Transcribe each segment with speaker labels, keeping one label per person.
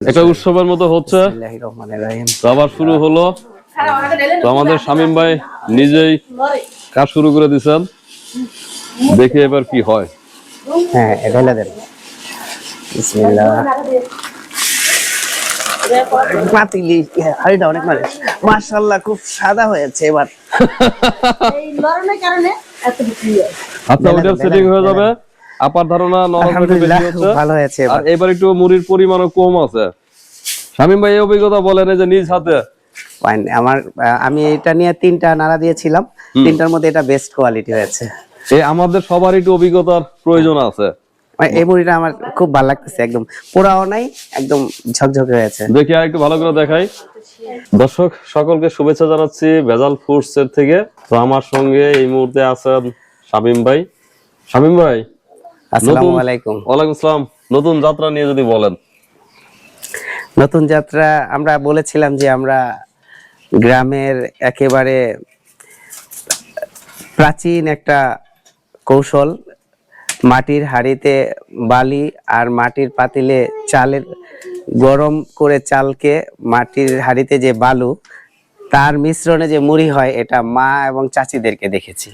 Speaker 1: এটা উৎসবের মতো হচ্ছে। আবার শুরু হলো। তো আমাদের শামীম ভাই নিজেই কাজ শুরু করে দিছেন। দেখি এবার কি হয়।
Speaker 2: হ্যাঁ এটা দেন। বিসমিল্লাহ। পাতিলি হাড়িটা অনেক মানে মাশাআল্লাহ খুব সাদা হয়েছে এবার।
Speaker 3: এই নরমের কারণে এত
Speaker 1: আচ্ছা ওইটার সেটিং হয়ে যাবে। আপার ধারণা
Speaker 2: আলহামদুলিল্লাহ ভালো হয়েছে
Speaker 1: আর
Speaker 2: এবার
Speaker 1: একটু মুড়ির পরিমাণও কম আছে। শামীম ভাই এই অভিজ্ঞতা বলেন যে নিজ হাতে।
Speaker 2: আমার আমি এটা নিয়ে তিনটা নাড়া দিয়েছিলাম। তিনটার মধ্যে এটা বেস্ট কোয়ালিটি হয়েছে।
Speaker 1: এই আমাদের সবার একটু অভিজ্ঞতার প্রয়োজন আছে।
Speaker 2: মানে এই মুড়িটা আমার খুব ভালো লাগতেছে একদম পোড়াও নাই একদম ঝকঝকে হয়েছে।
Speaker 1: দেখি আর একটু ভালো করে দেখাই। দর্শক সকলকে শুভেচ্ছা জানাচ্ছি ভেজাল ফুডস এর থেকে। তো আমার সঙ্গে এই মুহূর্তে আছেন শামীম ভাই। শামীম ভাই
Speaker 2: আসসালামু আলাইকুম।
Speaker 1: ওয়ালাইকুম আসসালাম। নতুন যাত্রা নিয়ে যদি বলেন।
Speaker 2: নতুন যাত্রা আমরা বলেছিলাম যে আমরা গ্রামের একেবারে প্রাচীন একটা কৌশল মাটির হাঁড়িতে বালি আর মাটির পাতিলে চালের গরম করে চালকে মাটির হাঁড়িতে যে বালু তার মিশ্রণে যে মুড়ি হয় এটা মা এবং চাচিদেরকে দেখেছি।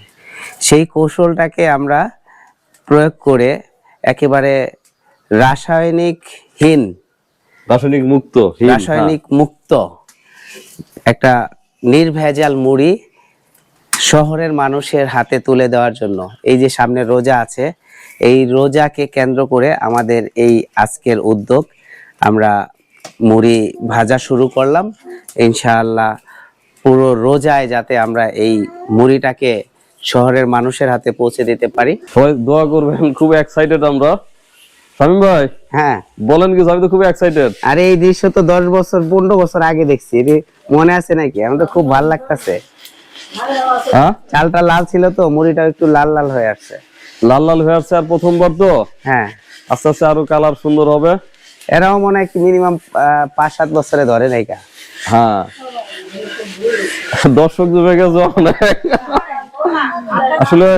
Speaker 2: সেই কৌশলটাকে আমরা প্রয়োগ করে একেবারে রাসায়নিকহীন
Speaker 1: রাসায়নিক মুক্ত।
Speaker 2: রাসায়নিক মুক্ত একটা নির্ভেজাল মুড়ি শহরের মানুষের হাতে তুলে দেওয়ার জন্য এই যে সামনে রোজা আছে এই রোজাকে কেন্দ্র করে আমাদের এই আজকের উদ্যোগ আমরা মুড়ি ভাজা শুরু করলাম ইনশাআল্লাহ পুরো রোজায় যাতে আমরা এই মুড়িটাকে শহরের মানুষের হাতে পৌঁছে দিতে পারি।
Speaker 1: সবাই দোয়া করবেন খুব এক্সাইটেড আমরা। শামীম ভাই
Speaker 2: হ্যাঁ।
Speaker 1: বলেন কিছু আমি তো খুব এক্সাইটেড
Speaker 2: আরে এই দৃশ্য তো দশ বছর পনেরো বছর আগে দেখছি। মনে আছে নাকি? আমার তো খুব ভালো লাগতেছে।
Speaker 1: হ্যাঁ?
Speaker 2: চালটা লাল ছিল তো মুড়িটা একটু লাল লাল হয়ে আসছে।
Speaker 1: লাল লাল হয়ে আসছে আর প্রথমবার তো?
Speaker 2: হ্যাঁ।
Speaker 1: আস্তে আস্তে আরও কালার সুন্দর হবে।
Speaker 2: এরাও মনে হয় মিনিমাম পাঁচ সাত বছরে ধরে নাইকা।
Speaker 1: হ্যাঁ। দর্শক জমে গেছে অনেক। আসলে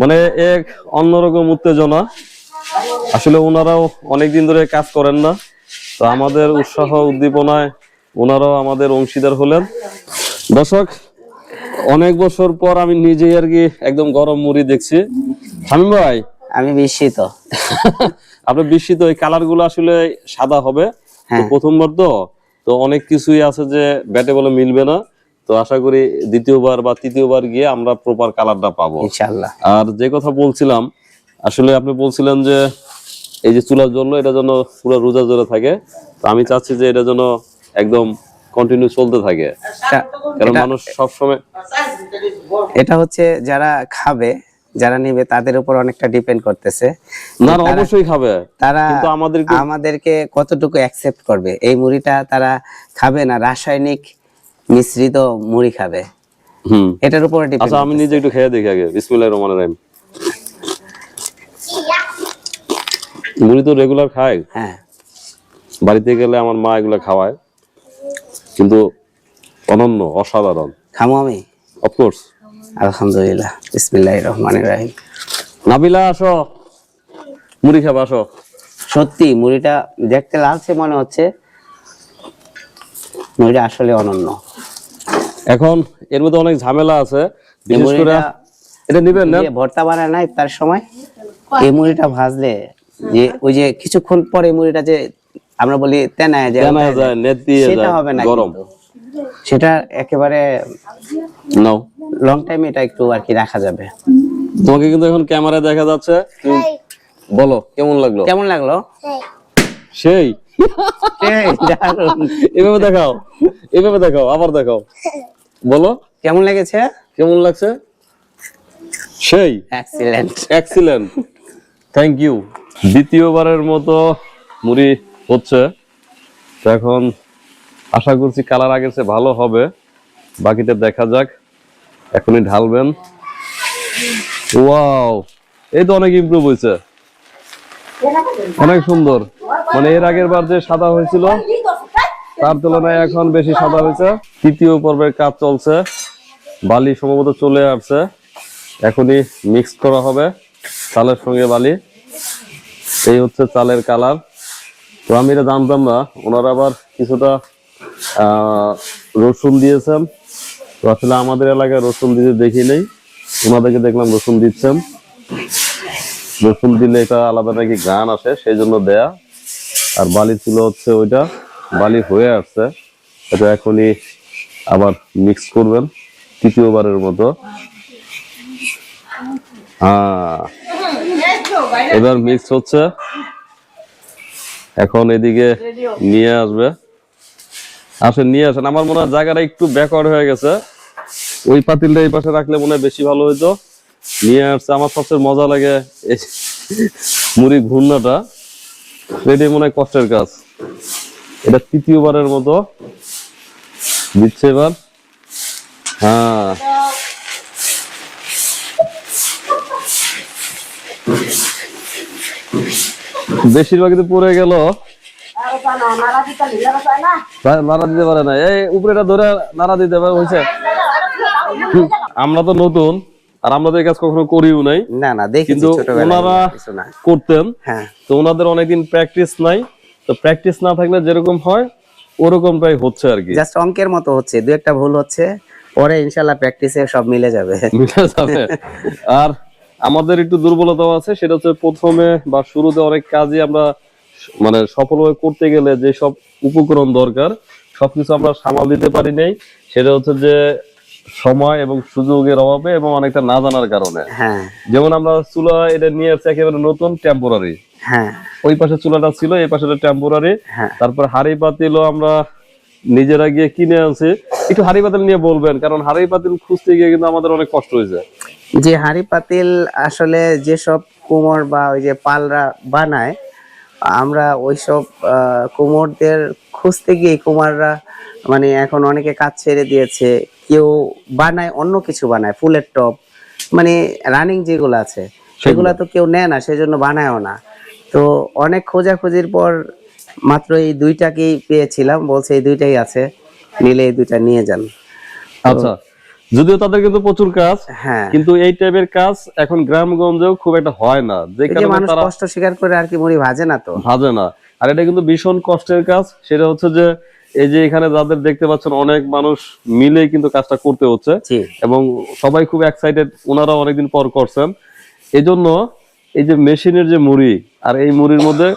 Speaker 1: মানে এক অন্যরকম উত্তেজনা। আসলে ওনারাও অনেকদিন ধরে কাজ করেন না। তো আমাদের উৎসাহ উদ্দীপনায় ওনারাও আমাদের অংশীদার হলেন। দর্শক অনেক বছর পর আমি নিজেই আর কি একদম গরম মুড়ি দেখছি। শামীম ভাই
Speaker 2: আমি বিস্মিত।
Speaker 1: আপনার বিস্মিত এই কালারগুলো আসলে সাদা হবে।
Speaker 2: হ্যাঁ।
Speaker 1: প্রথমবার তো তো অনেক কিছুই আছে যে ব্যাটে বলে মিলবে না। তো আশা করি দ্বিতীয়বার বা তৃতীয়বার গিয়ে আমরা প্রপার কালারটা পাবো। আর যে কথা বলছিলাম আসলে আপনি বলছিলেন যে এই যে চুলার জন্য এটা যেন পুরো রোজা জোরে থাকে তো আমি চাচ্ছি যে এটা যেন একদম কন্টিনিউ চলতে থাকে। কারণ মানুষ সবসময়
Speaker 2: এটা হচ্ছে যারা খাবে যারা নিবে তাদের উপর অনেকটা ডিপেন্ড করতেছে।
Speaker 1: না অবশ্যই খাবে।
Speaker 2: তারা
Speaker 1: আমাদেরকে
Speaker 2: আমাদেরকে কতটুকু অ্যাকসেপ্ট করবে? এই মুড়িটা তারা খাবে না? রাসায়নিক মিশ্রিত মুড়ি খাবে।
Speaker 1: হুম।
Speaker 2: এটার উপরে
Speaker 1: আচ্ছা আমি নিজে একটু খেয়ে দেখি আগে। বিসমিল্লাহির রহমানির রহিম। মুড়ি তো রেগুলার খাই
Speaker 2: হ্যাঁ।
Speaker 1: বাড়িতে গেলে আমার মা এগুলো খাওয়ায়। কিন্তু অনন্য অসাধারণ।
Speaker 2: খামো আমি?
Speaker 1: অফকোর্স
Speaker 2: আলহামদুলিল্লাহ বিসমিল্লাহির রহমানির রহিম।
Speaker 1: নাবিলা আসো। মুড়ি খাবা আসো।
Speaker 2: সত্যি মুড়িটা দেখতে লালচে মনে হচ্ছে। মুড়িটা আসলে অনন্য।
Speaker 1: এখন এর মধ্যে অনেক ঝামেলা আছে বিশেষ করে এটা নিবেন না?
Speaker 2: ভর্তা বানায় না তার সময়। এই মুড়িটা ভাজলে যে ওই যে কিছুক্ষণ পরে এই মুড়িটা যে আমরা বলি তেনায় যায়
Speaker 1: জানা যায় নেট দিয়ে
Speaker 2: সেটা
Speaker 1: যায়
Speaker 2: হবে না
Speaker 1: গরম।
Speaker 2: সেটা একেবারে
Speaker 1: নাও
Speaker 2: লং টাইম এটা একটু আর কি রাখা যাবে।
Speaker 1: তোমাকে কিন্তু এখন ক্যামেরায় দেখা যাচ্ছে। বলো কেমন লাগল?
Speaker 2: কেমন লাগল?
Speaker 1: সেই। এভাবে দেখাও এভাবে দেখাও আবার দেখাও। বলো।
Speaker 2: কেমন লেগেছে?
Speaker 1: কেমন লাগছে? সেই।
Speaker 2: এক্সিলেন্ট
Speaker 1: এক্সিলেন্ট থ্যাংক ইউ দ্বিতীয়বারের মতো মুড়ি হচ্ছে। এখন আশা করছি কালার আগের চেয়ে ভালো হবে। বাকিটা দেখা যাক। এখনই ঢালবেন। ওয়াও এই তো অনেক ইমপ্রুভ হয়েছে। অনেক সুন্দর। মানে এর আগের বার যে সাদা হয়েছিল, তার তুলনায় এখন বেশি সাদা হয়েছে। তৃতীয় পর্বের কাজ চলছে। বালি সম্ভবত চলে আসছে। এখনই মিক্স করা হবে চালের সঙ্গে বালি। এই হচ্ছে চালের কালার। তো আমি এটা জানতাম না, ওনারা আবার কিছুটা রসুন দিয়েছেন। তো আসলে আমাদের এলাকায় রসুন দিতে দেখি নেই। ওনাদেরকে দেখলাম রসুন দিচ্ছেন। রসুন দিলে এটা আলাদা নাকি গান আসে, সেই জন্য দেয়া। আর বালি ছিল হচ্ছে ওইটা। বালি হয়ে আসছে এটা এখনই আবার মিক্স করবেন তৃতীয়বারের মতো। হ্যাঁ। এবার মিক্স হচ্ছে। এখন এদিকে নিয়ে আসবে। আসেন নিয়ে আসেন। আমার মনে হয় জায়গাটা একটু ব্যাকওয়ার্ড হয়ে গেছে। ওই পাতিলটা এই পাশে রাখলে মনে হয় বেশি ভালো হইতো। নিয়ে আসছে। আমার সবচেয়ে মজা লাগে এই মুড়ি ঘূর্ণাটা। এটাই মনে হয় কষ্টের কাজ। এটা তৃতীয়বারের মতো। দিচ্ছে এবার। হ্যাঁ। বেশিরভাগই তো পড়ে গেল। নাড়া দিতে পারে না। এই, উপরেটা ধরে নাড়া দিতে পারে আমরা তো নতুন। আর আমরা তো এই কাজ কখনো করিও নাই।
Speaker 2: না না দেখেছি
Speaker 1: কিন্তু ওনারা করতেন।
Speaker 2: হ্যাঁ।
Speaker 1: তো ওনাদের অনেকদিন প্র্যাকটিস নাই। তো প্র্যাকটিস না থাকলে যেরকম হয় ওরকমটাই হচ্ছে আর কি।
Speaker 2: জাস্ট অঙ্কের মতো হচ্ছে দু একটা ভুল হচ্ছে পরে ইনশাল্লাহ প্র্যাকটিসে সব মিলে যাবে।
Speaker 1: মিলে যাবে। আর আমাদের একটু দুর্বলতাও আছে সেটা হচ্ছে প্রথমে বা শুরুতে অনেক কাজই আমরা মানে সফলভাবে করতে গেলে যে সব উপকরণ দরকার সবকিছু আমরা সামাল দিতে পারি নাই। সেটা হচ্ছে যে সময় এবং সুযোগের অভাবে এবং অনেকটা না জানার কারণে।
Speaker 2: হ্যাঁ।
Speaker 1: যেমন আমরা চুলা এটা নিয়ে আসছি একেবারে নতুন টেম্পোরারি
Speaker 2: হ্যাঁ।
Speaker 1: ওই পাশে চুলাটা ছিল এই পাশে টেম্পোরারি
Speaker 2: হ্যাঁ।
Speaker 1: তারপর হাড়ি পাতিলও আমরা নিজেরা গিয়ে কিনে আনছি। একটু হাড়ি পাতিল নিয়ে বলবেন কারণ হাড়ি পাতিল খুঁজতে গিয়ে কিন্তু আমাদের অনেক কষ্ট হয়েছে।
Speaker 2: যে হাড়ি পাতিল আসলে যেসব কুমোর বা ওই যে পালরা বানায় আমরা ওইসব কুমোরদের খুঁজতে গিয়ে কুমাররা মানে এখন অনেকে কাজ ছেড়ে দিয়েছে কেউ বানায় অন্য কিছু বানায় ফুলের টপ মানে রানিং যেগুলো আছে সেগুলো। তো কেউ নেয় না সেজন্য বানায়ও না। তো অনেক খোঁজাখুঁজির পর মাত্র এই দুইটাকেই পেয়েছিলাম বলছে এই দুইটাই আছে নিলে এই দুইটা নিয়ে যান।
Speaker 1: আচ্ছা যদিও তাদের কিন্তু প্রচুর কাজ
Speaker 2: হ্যাঁ।
Speaker 1: কিন্তু এই টাইপের কাজ এখন গ্রামগঞ্জেও খুব একটা হয় না। যে
Speaker 2: এই যে
Speaker 1: কারণে
Speaker 2: মানুষ কষ্ট স্বীকার করে আর কি মুড়ি ভাজে না তো।
Speaker 1: ভাজে না। আর এটা কিন্তু ভীষণ কষ্টের কাজ সেটা হচ্ছে যে এই যে এখানে যাদের দেখতে পাচ্ছেন অনেক মানুষ মিলে কিন্তু কাজটা করতে হচ্ছে। এবং সবাই খুব এক্সাইটেড ওনারা অনেকদিন পর করছেন। এই জন্য এই যে মেশিনের যে মুড়ি আর এই মুড়ির মধ্যে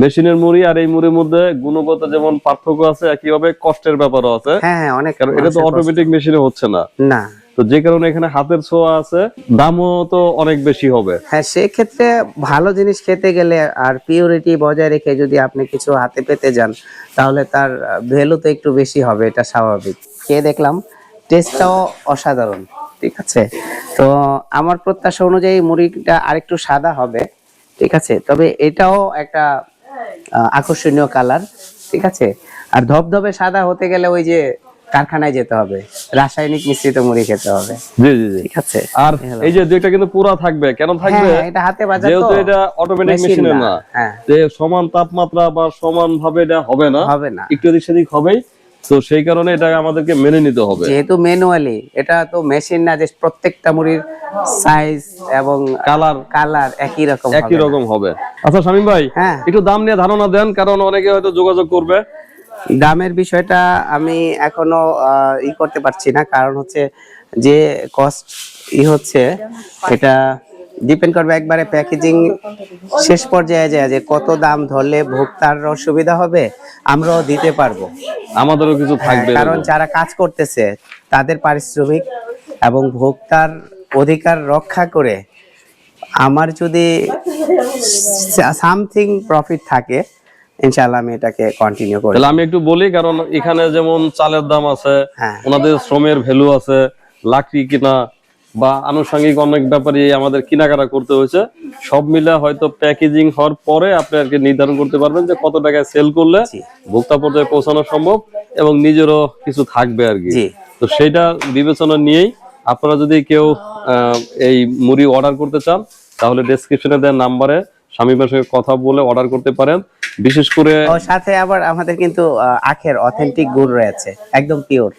Speaker 1: মেশিনের মুড়ি আর এই মুড়ির মধ্যে গুণগত যেমন পার্থক্য আছে একইভাবে কষ্টের ব্যাপারও আছে।
Speaker 2: হ্যাঁ হ্যাঁ অনেক
Speaker 1: কারণ এটা তো অটোমেটিক মেশিনে হচ্ছে না।
Speaker 2: না।
Speaker 1: তো যে কারণে এখানে হাতের ছোঁয়া আছে, দামও তো অনেক বেশি হবে।
Speaker 2: হ্যাঁ সেক্ষেত্রে ভালো জিনিস খেতে গেলে আর পিওরিটি বজায় রেখে যদি আপনি কিছু হাতে পেতে যান, তাহলে তার ভ্যালু তো একটু বেশি হবে, এটা স্বাভাবিক। খেয়ে দেখলাম টেস্টটাও অসাধারণ, ঠিক আছে? তো আমার প্রত্যাশা অনুযায়ী মুড়িটা আরেকটু সাদা হবে, ঠিক আছে? তবে এটাও একটা আকর্ষণীয় কালার ঠিক আছে? আর ধবধবে সাদা হতে গেলে ওই যে কারখানায় যেতে হবে রাসায়নিক মিশ্রিত মুড়ি খেতে হবে।
Speaker 1: জি জি জি।
Speaker 2: ঠিক আছে?
Speaker 1: আর এই যে দুইটা কিন্তু পুরা থাকবে কেন থাকবে?
Speaker 2: হ্যাঁ, এটা হাতে বাজা তো
Speaker 1: যেহেতু এটা অটোমেটিক মেশিনে
Speaker 2: না, হ্যাঁ।
Speaker 1: যে সমান তাপমাত্রা বা সমান ভাবে এটা হবে না
Speaker 2: হবে না।
Speaker 1: একটু এদিক সেদিক হবেই। তো সেই কারণে এটা আমাদেরকে মেনে নিতে হবে।
Speaker 2: যেহেতু ম্যানুয়ালি এটা তো মেশিন না যে প্রত্যেকটা মুড়ির সাইজ এবং
Speaker 1: কালার
Speaker 2: কালার একই রকম
Speaker 1: একই রকম হবে। আচ্ছা শামীম ভাই
Speaker 2: হ্যাঁ।
Speaker 1: একটু দাম নিয়ে ধারণা দেন কারণ অনেকে হয়তো যোগাযোগ করবে।
Speaker 2: দামের বিষয়টা আমি এখনও ই করতে পারছি না। কারণ হচ্ছে যে কস্ট ই হচ্ছে এটা ডিপেন্ড করবে একবারে প্যাকেজিং শেষ পর্যায়ে যায় যে কত দাম ধরলে ভোক্তার সুবিধা হবে আমরাও দিতে পারব।
Speaker 1: আমাদেরও কিছু থাকবে।
Speaker 2: হ্যাঁ, কারণ যারা কাজ করতেছে তাদের পারিশ্রমিক এবং ভোক্তার অধিকার রক্ষা করে আমার যদি সামথিং প্রফিট থাকে ইনশাআল্লাহ আমি এটাকে কন্টিনিউ করি।
Speaker 1: তাহলে আমি একটু বলি কারণ এখানে যেমন চালের দাম আছে
Speaker 2: হ্যাঁ।
Speaker 1: ওনাদের শ্রমের ভ্যালু আছে লাকড়ি কিনা বা আনুষঙ্গিক অনেক ব্যাপারে আমাদের কেনাকাটা করতে হয়েছে। সব মিলে হয়তো প্যাকেজিং হওয়ার পরে আপনি আর কি নির্ধারণ করতে পারবেন যে কত টাকায় সেল করলে ভোক্তা পর্যায়ে পৌঁছানো সম্ভব এবং নিজেরও কিছু থাকবে আর কি। তো সেটা বিবেচনা নিয়েই আপনারা যদি কেউ এই মুড়ি অর্ডার করতে চান তাহলে ডেসক্রিপশনে দেওয়া নাম্বারে স্বামীর সঙ্গে কথা বলে অর্ডার করতে পারেন। বিশেষ করে
Speaker 2: সাথে আবার আমাদের কিন্তু আখের অথেন্টিক গুড় রয়েছে একদম পিওর